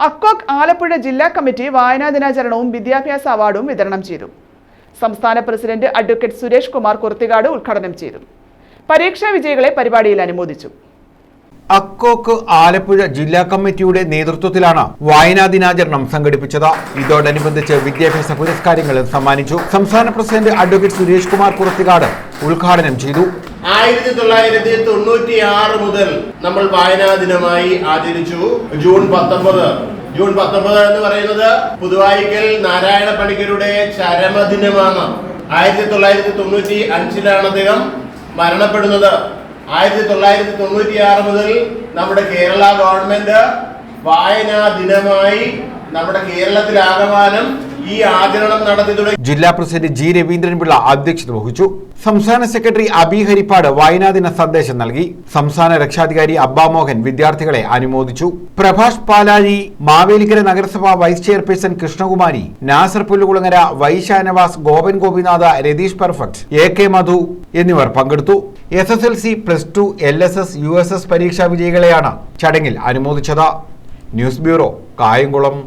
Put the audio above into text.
അക്കോക് ആലപ്പുഴ ജില്ലാ കമ്മിറ്റി വായനാ ദിനാചരണവും വിദ്യാഭ്യാസ അവാർഡും വിതരണം ചെയ്തു. സംസ്ഥാന പ്രസിഡന്റ് അഡ്വക്കേറ്റ് സുരേഷ് കുമാർ കുർത്തികാട് ഉദ്ഘാടനം ചെയ്തു. പരീക്ഷാ വിജയികളെ പരിപാടിയിൽ അനുമോദിച്ചു. അക്കോക്ക് ആലപ്പുഴ ജില്ലാ കമ്മിറ്റിയുടെ നേതൃത്വത്തിലാണ് വായനാ ദിനാചരണം സംഘടിപ്പിച്ചത്. ഇതോടനുബന്ധിച്ച് വിദ്യാഭ്യാസ പുരസ്കാരങ്ങളും സമ്മാനിച്ചു. സംസ്ഥാന പ്രസിഡന്റ് അഡ്വക്കേറ്റ് സുരേഷ് കുമാർ പുറത്തിക്കാട് ഉദ്ഘാടനം ചെയ്തു. ആയിരത്തി തൊള്ളായിരത്തി തൊണ്ണൂറ്റി ആറ് മുതൽ നമ്മൾ വായനാ ദിനമായി ആചരിച്ചു. ജൂൺ പത്തൊമ്പത്. ജൂൺ പത്തൊമ്പത് എന്ന് പറയുന്നത് പുതുവായിക്കൽ നാരായണ പണിക്കരുടെ ചരമദിനമാണ്. ആയിരത്തി തൊള്ളായിരത്തി തൊണ്ണൂറ്റി അഞ്ചിലാണ് അദ്ദേഹം മരണപ്പെടുന്നത്. ആയിരത്തി തൊള്ളായിരത്തി തൊണ്ണൂറ്റി ആറ് മുതൽ നമ്മുടെ കേരള ഗവൺമെന്റ് വായനാ ദിനമായി നമ്മുടെ കേരളത്തിലാകമാനം ഈ ആചരണം നടത്തി തുടങ്ങി ജില്ലാ പ്രസിഡന്റ് ജി രവീന്ദ്രൻപിള്ള അധ്യക്ഷത വഹിച്ചു. സംസ്ഥാന സെക്രട്ടറി അബി ഹരിപ്പാട് വായനാ ദിന സന്ദേശം നൽകി. സംസ്ഥാന രക്ഷാധികാരി അബ്ബാമോഹൻ വിദ്യാർത്ഥികളെ അനുമോദിച്ചു. പ്രഭാഷ് പാലാഴി മാവേലിക്കര നഗരസഭ vice chairperson Krishnakumari Nasar Pullukulangara Vaishanavas Gopan Gopinatha Ratheesh perfect A K Madhu എന്നിവർ പങ്കെടുത്തു. S S L C plus two L S S U S S പരീക്ഷാ വിജയികളെയാണ് ചടങ്ങിൽ അനുമോദിച്ചത്. News bureau Kayamkulam.